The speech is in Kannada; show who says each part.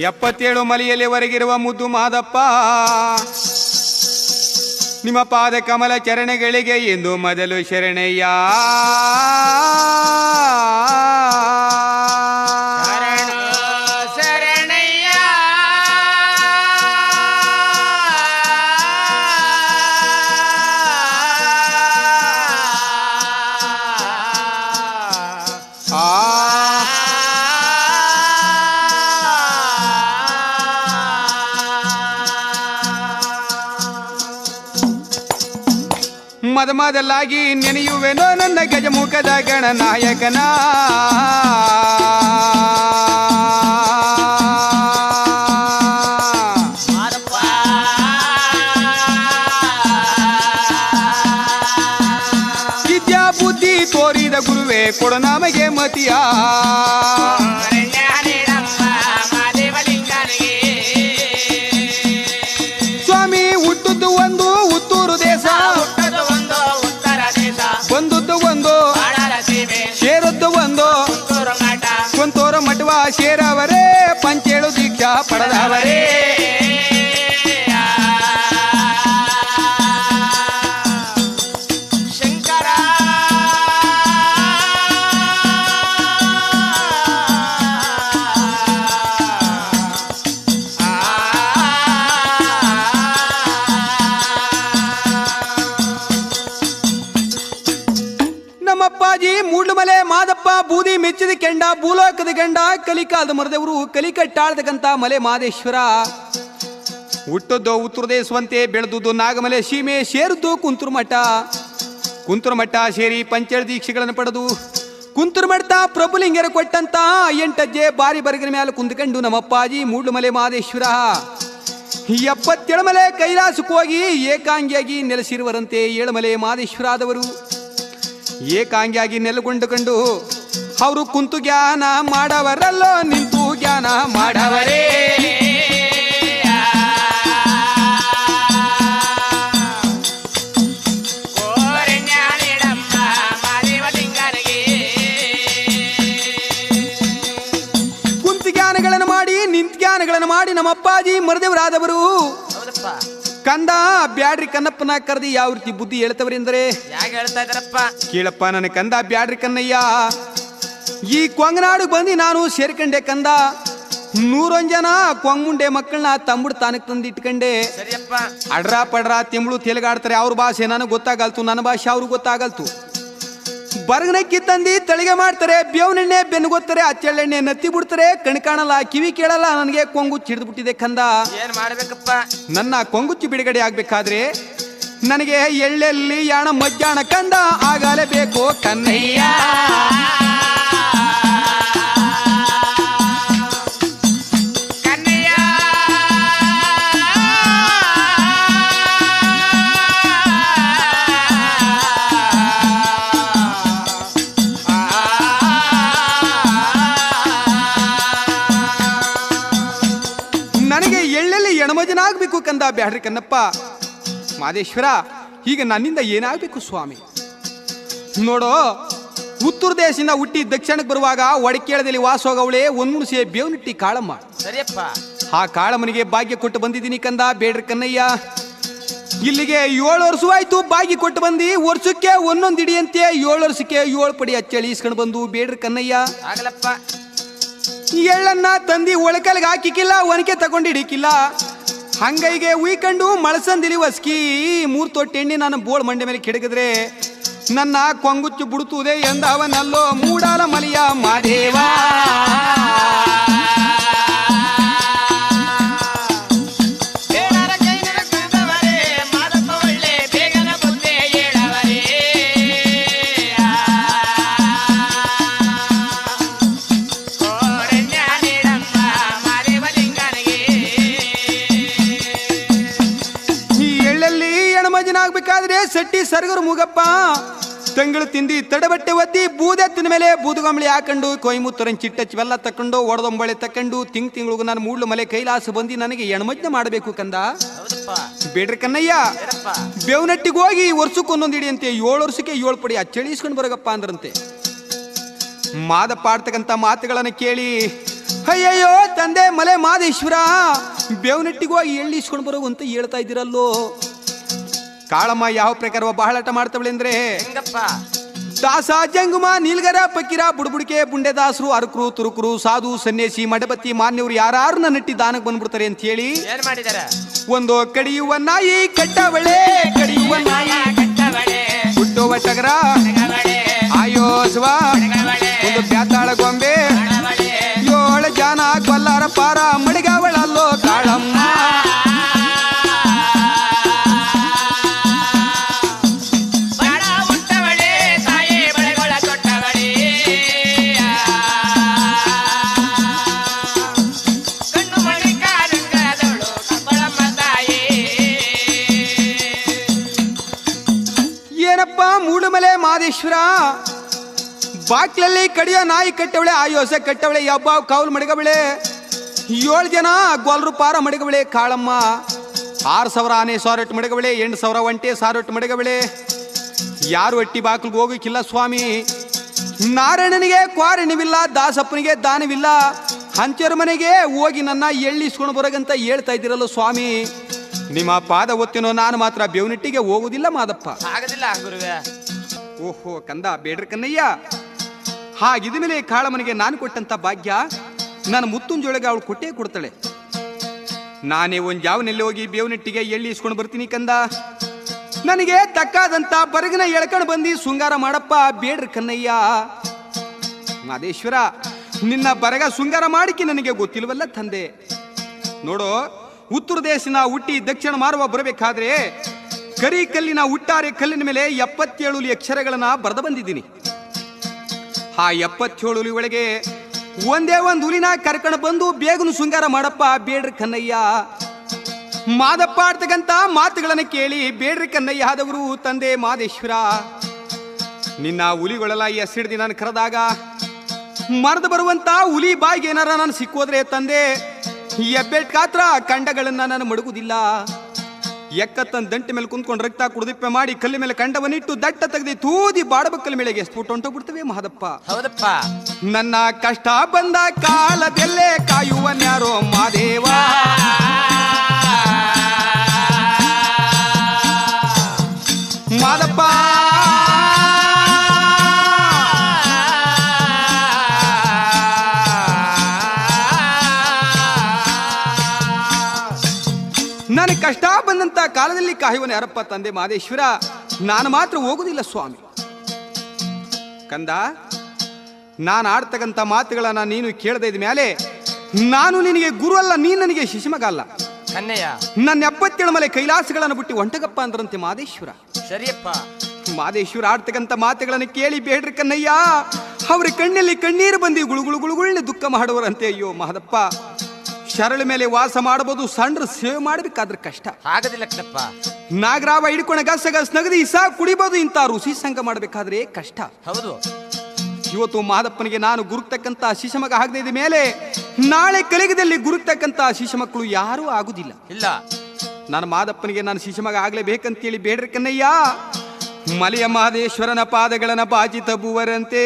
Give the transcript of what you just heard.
Speaker 1: ಎಪ್ಪತ್ತೇಳು ಮಲೆಯಲ್ಲಿ ಹೊರಗಿರುವ ಮುದ್ದು ಮಾದಪ್ಪ. ನಿಮ್ಮ ಪಾದ ಕಮಲ ಚರಣಗಳಿಗೆ ಎಂದು ಮೊದಲು ಶರಣಯ್ಯ. ಮದ ಮದಲಾಗಿ ನೆನೆಯುವೆನೋ ನನ್ನ ಗಜಮುಖದ ಗಣನಾಯಕನ. ವಿದ್ಯಾ ಬುದ್ಧಿ ತೋರಿದ ಗುರುವೆ ಕೊಡ ನಮಗೆ ಮತಿಯ. ಬೂದಿ ಮೆಚ್ಚಿದ ಕೆಂಡ ಭೂಲೋಕದ ಗಂಡ ಕಲಿಕಾಲದ ಮರದವರು ಕಲಿಕಟ್ಟಾಳ್ತಕ್ಕಂತ ಮಲೆ ಮಾದೇಶ್ವರ ಹುಟ್ಟದ್ದು ಉತ್ತರ ದೇಶವಂತೆ ಬೆಳೆದುದು ನಾಗಮಲೆ ಸೀಮೆ ಸೇರಿದ್ದು ಕುಂತೂರು ಮಠ ಕುಂತೂರು ಮಠ ಸೇರಿ ಪಂಚಳ ದೀಕ್ಷೆಗಳನ್ನು ಪಡೆದು ಕುಂತೂರು ಮಠ ಪ್ರಭುಲಿಂಗರ ಕೊಟ್ಟಂತ ಎಂಟಜ್ಜೆ ಬಾರಿ ಬರಗಿನ ಮೇಲೆ ಕುಂತ್ಕೊಂಡು ನಮ್ಮಪ್ಪಾಜಿ ಮೂಡ್ಲಮಲೆ ಮಾದೇಶ್ವರ. ಎಪ್ಪತ್ತೇಳು ಮಲೆ ಕೈಲಾಸಕ್ಕೆ ಹೋಗಿ ಏಕಾಂಗಿಯಾಗಿ ನೆಲೆಸಿರುವರಂತೆ ಏಳುಮಲೆ ಮಾದೇಶ್ವರಾದವರು ಏಕಾಂಗಿಯಾಗಿ ನೆಲೆಗೊಂಡುಕೊಂಡು ಅವರು ಕುಂತು ಜ್ಞಾನ ಮಾಡವರಲ್ಲೋ ನಿಂತು ಜ್ಞಾನ ಮಾಡವರೇ. ಮಾಡಿ ನಿಂತು ಜ್ಞಾನಗಳನ್ನು ಮಾಡಿ ನಮ್ಮ ಅಪ್ಪಾಜಿ ಮರದೇವರಾದವರು. ಕಂದ ಬ್ಯಾಡ್ರಿ ಕನ್ನಪ್ಪನ ಕರೆದಿ ಯಾವ ರೀತಿ ಬುದ್ಧಿ
Speaker 2: ಹೇಳ್ತವ್ರಿ ಅಂದ್ರೆ
Speaker 1: ಕೇಳಪ್ಪ ನನ್ನ ಕಂದ ಬ್ಯಾಡ್ರಿ ಕನ್ನಯ್ಯ. ಈ ಕೊಂಗನಾಡು ಬಂದು ನಾನು ಸೇರ್ಕಂಡೆ ಕಂದ. ನೂರೊಂದ್ ಜನ ಕೊಂಗುಂಡೆ ಮಕ್ಕಳನ್ನ ತಂಬುಡ್ ತಾನಕ್ ತಂದು ಇಟ್ಕಂಡೆ ಅಡ್ರ ಪಡ್ರ ತಿಂಬಳು ತೆಲುಗಾಡ್ತಾರೆ ಅವ್ರ ಭಾಷೆ ನನಗೆ ಗೊತ್ತಾಗಲ್ತು ನನ್ನ ಭಾಷೆ ಅವ್ರಿಗೆ ಗೊತ್ತಾಗಲ್ತು. ಬರಗನಕ್ಕಿ ತಂದು ತಳಿಗೆ ಮಾಡ್ತಾರೆ ಬೇವನೆಣ್ಣೆ ಬೆನ್ನು ಗೊತ್ತಾರೆ ಅಚ್ಚೆಳ್ಳೆಣ್ಣೆ ನತ್ತಿ ಬಿಡ್ತಾರೆ ಕಣ್ ಕಾಣಲ್ಲ ಕಿವಿ ಕೇಳಲ್ಲ ನನಗೆ ಕೊಂಗುಚ್ಚಿ ಹಿಡಿದು ಬಿಟ್ಟಿದೆ ಕಂದ.
Speaker 2: ಏನ್ ಮಾಡ್ಬೇಕಪ್ಪ?
Speaker 1: ನನ್ನ ಕೊಂಗುಚ್ಚಿ ಬಿಡುಗಡೆ ಆಗ್ಬೇಕಾದ್ರೆ ನನಗೆ ಎಳ್ಳೆಲ್ಲಿ ಯಾಣ ಮಜ್ಜಾಣ ಕಂದ ಆಗಲೇ ಬೇಕು ಕನ್ನಯ್ಯ ನನಗೆ ಎಳ್ಳೆಲ್ಲಿ ಎಣಮಜನ ಆಗ್ಬೇಕು ಕಂದ ಬ್ಯಾಡ್ರಿ ಕನ್ನಪ್ಪ? ಮಾದೇಶ್ವರ ಈಗ ನನ್ನಿಂದ ಏನಾಗಬೇಕು ಸ್ವಾಮಿ? ನೋಡೋ ಉತ್ತರ ದೇಶದಿಂದ ಹುಟ್ಟಿ ದಕ್ಷಿಣಕ್ಕೆ ಬರುವಾಗ ಒಡಕೇಳದಲ್ಲಿ ವಾಸೋಗವಳೆ ಒಂದುಣಸೆ ಬೇವನಿಟ್ಟಿ ಕಾಳಮ್ಮ.
Speaker 2: ಸರಿಯಪ್ಪ.
Speaker 1: ಆ ಕಾಳಮ್ಮನಿಗೆ ಭಾಗ್ಯ ಕೊಟ್ಟು ಬಂದಿದ್ದೀನಿ ಕಂದ ಬೇಡ್ರಿ ಕನ್ನಯ್ಯ. ಇಲ್ಲಿಗೆ ಏಳು ವರ್ಷವಾಯ್ತು ಬಾಗಿ ಕೊಟ್ಟು ಬಂದು ವರ್ಷಕ್ಕೆ ಒಂದೊಂದು ಇಡಿಯಂತೆ ಏಳು ವರ್ಷಕ್ಕೆ ಏಳು ಪಡಿ ಅಚ್ಚಳಿ ಇಸ್ಕೊಂಡು ಬಂದು ಬೇಡ್ರಿ ಕನ್ನಯ್ಯ.
Speaker 2: ಆಗಲಪ್ಪ.
Speaker 1: ಎಳ್ಳನ್ನ ತಂದಿ ಒಳಕಲ್ಗೆ ಹಾಕಿಕ್ಕಿಲ್ಲ ಒನಕೆ ತಗೊಂಡು ಹಿಡಿಕಿಲ್ಲ ಹಂಗೈಗೆ ಉಯ್ಕಂಡು ಮಳಸಂದಿಲಿ ವಸ್ಕಿ ಮೂರು ಎಣ್ಣೆ ನಾನು ಬೋಳ್ ಮಂಡೆ ಮೇಲೆ ಕೆಡಗಿದ್ರೆ, ನನ್ನ ಕೊಂಗುಚ್ಚು ಬುಡುತ್ತದೆ ಎಂದವನಲ್ಲೋ ಮೂಡಾಲ ಮಲಿಯ ಮಾದೇವ. ಆಗ್ಬೇಕಾದ್ರೆ ಸಟ್ಟಿ ಸರ್ಗರು ಮುಗಪ್ಪ. ತಂಗಳು ತಿಂದಿ ತಡಬಟ್ಟೆ ಒದ್ದಿ ಬೂದೆತ್ತಿನ ಮೇಲೆ ಬೂದುಗಂಬಳಿ ಹಾಕೊಂಡು ಕೊಯ್ಮುತ್ತರನ್ ಚಿಟ್ಟಚ್ವೆಲ್ಲ ತಕೊಂಡು ಒಡದೊಂಬಳೆ ತಕೊಂಡು ತಿಂಗ್ ತಿಂಗಳಿಗೂ ನಾನು ಮೂಡ್ಲು ಮಲೆ ಕೈಲಾಸ ಬಂದು ನನಗೆ ಎಣಮಜ್ನ ಮಾಡಬೇಕು ಕಂದ. ಬೇಡ್ರಿ ಕನ್ನಯ್ಯ ಬೇವನಟ್ಟಿಗೆ ಹೋಗಿ ವರ್ಷಕ್ಕೆ ಒಂದೊಂದು ಇಡಿಯಂತೆ ಏಳು ವರ್ಷಕ್ಕೆ ಏಳು ಪಡಿ ಅಚ್ಚಳಿಸ್ಕೊಂಡು ಬರಗಪ್ಪ ಅಂದ್ರಂತೆ. ಮಾದ ಪಾಡ್ತಕ್ಕಂಥ ಮಾತುಗಳನ್ನು ಕೇಳಿ ಅಯ್ಯಯ್ಯೋ ತಂದೆ ಮಲೆ ಮಾದೇಶ್ವರ ಬೇವನಟ್ಟಿಗೆ ಹೋಗಿ ಎಳ್ಳಿಸ್ಕೊಂಡು ಬರೋ ಅಂತ ಹೇಳ್ತಾ ಇದ್ದೀರಲ್ಲೋ. ಕಾಳಮ್ಮ ಯಾವ ಪ್ರಕಾರ ಬಹಳಾಟ ಮಾಡ್ತಾವಳೆ ಅಂದ್ರೆ? ದಾಸ ಜಂಗುಮ ನೀಲ್ಗರ ಪಕ್ಕಿರ ಬುಡ್ಬುಡಿಕೆ ಬುಂಡೆ ದಾಸರು ಅರುಕರು ತುರುಕರು ಸಾಧು ಸನ್ಯಾಸಿ ಮಡಬತ್ತಿ ಮಾನ್ಯವರು ಯಾರು ನಟ್ಟಿ ದಾನಕ್ಕೆ ಬಂದ್ಬಿಡ್ತಾರೆ ಅಂತ ಹೇಳಿ ಒಂದು ಕಡಿಯುವ ನಾಯಿ ಕಟ್ಟವಳೆ ಕಡಿಯುವ ನಾಯಿ
Speaker 2: ಕಟ್ಟವಳೆ.
Speaker 1: ಹುಟ್ಟುವ ಟಗರ ಬಾಕ್ಲಲ್ಲಿ ಕಡಿಯೋ ನಾಯಿ ಕಟ್ಟವಳೆ ಆಯೋಸೆ ಕಟ್ಟವಳೆ ಯಬ್ಬ ಕೌಲ್ ಮಡಗಬಳೆ ಏಳು ಜನ ಗೊಲ್ರು ಪಾರ ಮಡಗಬಳೆ ಕಾಳಮ್ಮ. ಆರು ಸಾವಿರ ಆನೆ ಸಾರೊಟ್ಟು ಮಡಗಬಳೆ ಎಂಟು ಸಾವಿರ ಒಂಟೆ ಸಾರೊಟ್ಟು ಮಡಗಬಳೆ ಯಾರು ಅಟ್ಟಿ ಬಾಕ್ಲಿಗೆ ಹೋಗಕ್ಕಿಲ್ಲ ಸ್ವಾಮಿ. ನಾರಾಯಣನಿಗೆ ಕ್ವಾರಣವಿಲ್ಲ ದಾಸಪ್ಪನಿಗೆ ದಾನವಿಲ್ಲ. ಹಂಚರ ಮನೆಗೆ ಹೋಗಿ ನನ್ನ ಎಳ್ಳಿಸ್ಕೊಂಡು ಬರೋಗಂತ ಹೇಳ್ತಾ ಇದ್ದೀರಲ್ಲ ಸ್ವಾಮಿ. ನಿಮ್ಮ ಪಾದ ಒತ್ತಿನೋ ನಾನು ಮಾತ್ರ ಬೇವನಿಟ್ಟಿಗೆ ಹೋಗುದಿಲ್ಲ ಮಾದಪ್ಪ.
Speaker 2: ಆಗದಿಲ್ಲ ಗುರುವೆ.
Speaker 1: ಓಹೋ ಕಂದ ಬೇಡ್ರ ಕನ್ನಯ್ಯ. ಹಾಗಿದ ಮೇಲೆ ಕಾಳಮ್ಮನಿಗೆ ನಾನು ಕೊಟ್ಟಂತ ಭಾಗ್ಯ, ನನ್ನ ಮುತ್ತುಂಜೊಳಗೆ ಅವಳು ಕೊಟ್ಟೇ ಕೊಡ್ತಾಳೆ. ನಾನೇ ಒಂದ್ ಯಾವನೆಲ್ಲಿ ಹೋಗಿ ಬೇವನಿಟ್ಟಿಗೆ ಎಳ್ಳಿ ಇಸ್ಕೊಂಡು ಬರ್ತೀನಿ ಕಂದ. ನನಗೆ ತಕ್ಕಾದಂತ ಬರಗಿನ ಎಳ್ಕೊಂಡು ಬಂದು ಶೃಂಗಾರ ಮಾಡಪ್ಪ ಬೇಡ್ರಿ ಕನ್ನಯ್ಯ. ಮಾದೇಶ್ವರ, ನಿನ್ನ ಬರಗ ಶೃಂಗಾರ ಮಾಡಿಕೆ ನನಗೆ ಗೊತ್ತಿಲ್ವಲ್ಲ ತಂದೆ. ನೋಡು, ಉತ್ತರ ದೇಶನ ಹುಟ್ಟಿ ದಕ್ಷಿಣ ಮಾರುವ ಬರಬೇಕಾದ್ರೆ ಕರಿ ಕಲ್ಲಿನ ಹುಟ್ಟಾರೆ ಕಲ್ಲಿನ ಮೇಲೆ ಎಪ್ಪತ್ತೇಳು ಅಕ್ಷರಗಳನ್ನ ಬರೆದು ಬಂದಿದ್ದೀನಿ. ಆ ಎಪ್ಪತ್ತೇಳು ಹುಲಿ ಒಳಗೆ ಒಂದೇ ಒಂದು ಹುಲಿನ ಕರ್ಕೊಂಡು ಬಂದು ಬೇಗನು ಶೃಂಗಾರ ಮಾಡಪ್ಪ. ಬೇಡ್ರಿ ಕನ್ನಯ್ಯ. ಮಾದಪ್ಪ ಆಡ್ತಕ್ಕಂತ ಮಾತುಗಳನ್ನು ಕೇಳಿ ಬೇಡ್ರಿ ಕನ್ನಯ್ಯ ಆದವರು ತಂದೆ ಮಾದೇಶ್ವರ. ನಿನ್ನ ಹುಲಿಗಳೆಲ್ಲ ಎಸಿಡ್ದಿ ನಾನು ಕರೆದಾಗ ಮರದ ಬರುವಂತ ಹುಲಿ ಬಾಯಿಗೆ ಏನಾರ ನಾನು ಸಿಕ್ಕೋದ್ರೆ ತಂದೆ ಎಬ್ಬೆಟ್ ಕಾತ್ರ ಕಂಡಗಳನ್ನ ನಾನು ಮಡಗುದಿಲ್ಲ ಎಕ್ಕತ್ತನ್ ದಂಟಿ ಮೇಲೆ ಕುಂತ್ಕೊಂಡು ರಕ್ತ ಕುಡಿದಿಪ್ಪೆ ಮಾಡಿ ಕಲ್ಲಿ ಮೇಲೆ ಕಂಡವನಿಟ್ಟು ದಟ್ಟ ತೆಗೆದು ತೂದಿ ಬಾಡಬಕ್ಕಲ ಮೇಳೆಗೆ ಸ್ಫೋಟ ಹೊಂಟೋಗ್ಬಿಡ್ತವೆ ಮಹದಪ್ಪ.
Speaker 2: ಹೌದಪ್ಪ.
Speaker 1: ನನ್ನ ಕಷ್ಟ ಬಂದ ಕಾಲದಲ್ಲೇ ಕಾಯುವನ್ಯಾರೋ ಮಾದೇವ ಮಾದಪ್ಪ ಬಂದಂತ ಕಾಲದಲ್ಲಿ ಕಾಯುವನು ಯಾರಪ್ಪ ತಂದೆ ಮಾದೇಶ್ವರ ನಾನು ಮಾತ್ರ ಹೋಗುದಿಲ್ಲ ಸ್ವಾಮಿ. ಕಂದ ನಾನು ಆಡ್ತಕ್ಕಂಥ ಮಾತುಗಳನ್ನ ನೀನು ಕೇಳದ ಮೇಲೆ ನಾನು ನಿನಗೆ ಗುರು ಅಲ್ಲ ನೀನು ನನಗೆ ಶಿಶುಮಗ ಅಲ್ಲ.
Speaker 2: ಕನ್ನಯ್ಯ
Speaker 1: ನನ್ನ ಎಪ್ಪತ್ತೇಳು ಮಲೆ ಕೈಲಾಸಗಳನ್ನು ಬಿಟ್ಟು ಒಂಟಗಪ್ಪ ಅಂದ್ರಂತೆ ಮಾದೇಶ್ವರ
Speaker 2: ಸರಿಯಪ್ಪ.
Speaker 1: ಮಾದೇಶ್ವರ ಆಡ್ತಕ್ಕಂಥ ಮಾತುಗಳನ್ನು ಕೇಳಿ ಬೇಡ್ರಿ ಕನ್ನಯ್ಯ ಅವ್ರ ಕಣ್ಣಲ್ಲಿ ಕಣ್ಣೀರು ಬಂದು ಗುಳುಗುಳು ಗುಳುಗುಳ್ನೆ ದುಃಖ ಮಾಡುವರಂತೆ ಅಯ್ಯೋ ಮಹದಪ್ಪ. ಶರಳ ಮೇಲೆ ವಾಸ ಮಾಡಬಹುದು ಸಣ್ಣ ಸೇವೆ ಮಾಡಬೇಕಾದ್ರೆ ಕಷ್ಟ.
Speaker 2: ಆಗದಿಲ್ಲ ಕಣಪ್ಪ.
Speaker 1: ನಾಗರಾವ ಹಿಡ್ಕೊಂಡ ಗಸ ಗಸ್ ನಗದಿ ಸಾ ಕುಡಿಬಹುದು ಇಂಥ ಋಷಿ ಸಂಘ ಮಾಡಬೇಕಾದ್ರೆ ಕಷ್ಟ.
Speaker 2: ಹೌದು.
Speaker 1: ಇವತ್ತು ಮಾದಪ್ಪನಿಗೆ ನಾನು ಗುರುತಕ್ಕಂತ ಶಿಶಮಗ ಆಗದೆ ಇದ್ದ ಮೇಲೆ ನಾಳೆ ಕಲಿಗದಲ್ಲಿ ಗುರುತಕ್ಕಂತ ಶಿಶಮಕ್ಕಳು ಯಾರೂ ಆಗುದಿಲ್ಲ.
Speaker 2: ಇಲ್ಲ.
Speaker 1: ನಾನು ಮಾದಪ್ಪನಿಗೆ ನಾನು ಶಿಶಮಗ ಆಗ್ಲೇಬೇಕಂತೇಳಿ ಬೇಡ್ರಿ ಕನ್ನಯ್ಯ ಮಲೆಯ ಮಹದೇಶ್ವರನ ಪಾದಗಳನ್ನ ಬಾಜಿ ತಬ್ಬುವರಂತೆ